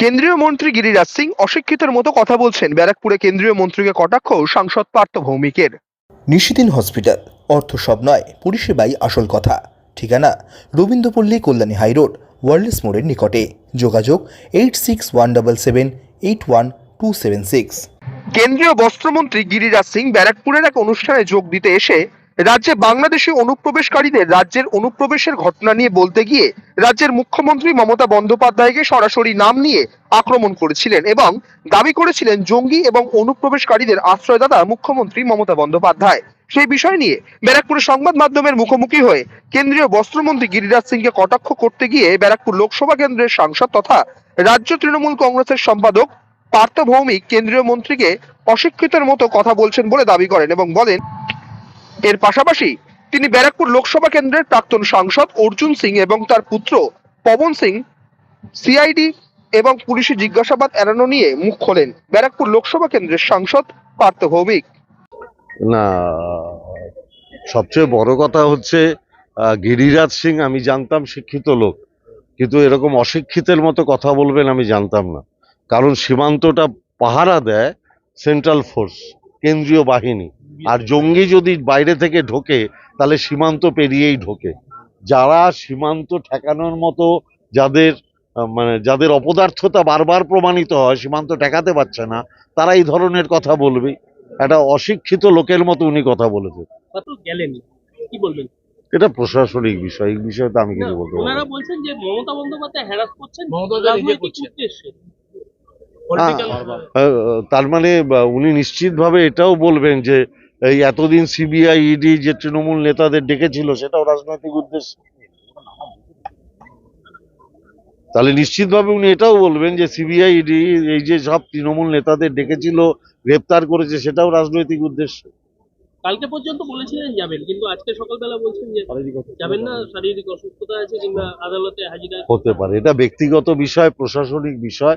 কেন্দ্রীয় মন্ত্রী গিরিরাজ সিং অশিক্ষিতের মতো কথা বলছেন ব্যারাকপুরে কেন্দ্রীয় মন্ত্রীকে কটাক্ষ সাংসদ পার্থ ভৌমিকের। নিশিদিন হসপিটাল অর্থ সব নয় পরিষেবাই আসল কথা। ঠিকানা রবীন্দ্রপল্লী কল্যাণী হাইরোড ওয়ার্ল্ডস মোড়ের নিকটে। যোগাযোগ eight six one double seven eight one two seven six. কেন্দ্রীয় বস্ত্রমন্ত্রী গিরিরাজ সিং ব্যারাকপুরের এক অনুষ্ঠানে যোগ দিতে এসে রাজ্যে বাংলাদেশি অনুপ্রবেশকারীদের রাজ্যের অনুপ্রবেশের ঘটনা নিয়ে বলতে গিয়ে রাজ্যের মুখ্যমন্ত্রী মমতা বন্দ্যোপাধ্যায়কে সরাসরি নাম নিয়ে আক্রমণ করেছিলেন এবং দাবি করেছিলেন জঙ্গি এবং অনুপ্রবেশকারীদের আশ্রয়দাতা মুখ্যমন্ত্রী মমতা বন্দ্যোপাধ্যায়। সেই বিষয় নিয়ে ব্যারাকপুরে সংবাদ মাধ্যমের মুখোমুখি হয়ে কেন্দ্রীয় বস্ত্রমন্ত্রী গিরিরাজ সিংকে কটাক্ষ করতে গিয়ে ব্যারাকপুর লোকসভা কেন্দ্রের সাংসদ তথা রাজ্য তৃণমূল কংগ্রেসের সম্পাদক পার্থ ভৌমিক কেন্দ্রীয় মন্ত্রীকে অশিক্ষিতের মতো কথা বলছেন বলে দাবি করেন এবং বলেন এর পাশাপাশি তিনি ব্যারাকপুর লোকসভা কেন্দ্রের প্রাক্তন সাংসদ অর্জুন সিং এবং তার পুত্র পবন সিং সিআইডি এবং পুলিশি জিজ্ঞাসাবাদ এড়ানো নিয়ে মুখ খোলেন ব্যারাকপুর লোকসভা কেন্দ্রের সাংসদ পার্থ ভৌমিক। না, সবচেয়ে বড় কথা হচ্ছে গিরিরাজ সিং আমি জানতাম শিক্ষিত লোক, কিন্তু এরকম অশিক্ষিতের মতো কথা বলবেন আমি জানতাম না। কারণ সীমান্তটা পাহারা দেয় সেন্ট্রাল ফোর্স কেন্দ্রীয় বাহিনী। আর জঙ্গি যদি বাইরে থেকে ঢোকে তাহলে সীমান্ত পেরিয়েই ঢোকে। যারা সীমান্ত ঠেকানোর মতো যাদের মানে যাদের অপদার্থতা বারবার প্রমাণিত হয় সীমান্ত ঠেকাতে পারছে না তারা এই ধরনের কথা বলবে। একটা অশিক্ষিত লোকের মতো উনি কথা কি বলবেন? এটা প্রশাসনিক বিষয় এই বিষয়ে তো আমি কিছু বলতে পারব ওনারা বলছেন যে মমতা বন্দ্যোপাধ্যায় হ্যারাস করছেন মমতা তার মানে উনি নিশ্চিতভাবে এটাও বলবেন যে এই এতদিন সিবিআই ইডি যে তৃণমূল নেতাদের ডেকেছিল সেটাও রাজনৈতিক উদ্দেশ্য। তাহলে নিশ্চিতভাবে উনি এটাও বলবেন যে সিবিআই ইডি এই যে সব তৃণমূল নেতাদের ডেকেছিল গ্রেপ্তার করেছে সেটাও রাজনৈতিক উদ্দেশ্য। কালকে পর্যন্ত বলেছিলেন যাবেন কিন্তু আজকে সকালবেলা বলছেন যে যাবেন না শারীরিক অসুস্থতা আছে কিংবা আদালতে হাজিরা হতে পারে। এটা ব্যক্তিগত বিষয় প্রশাসনিক বিষয়।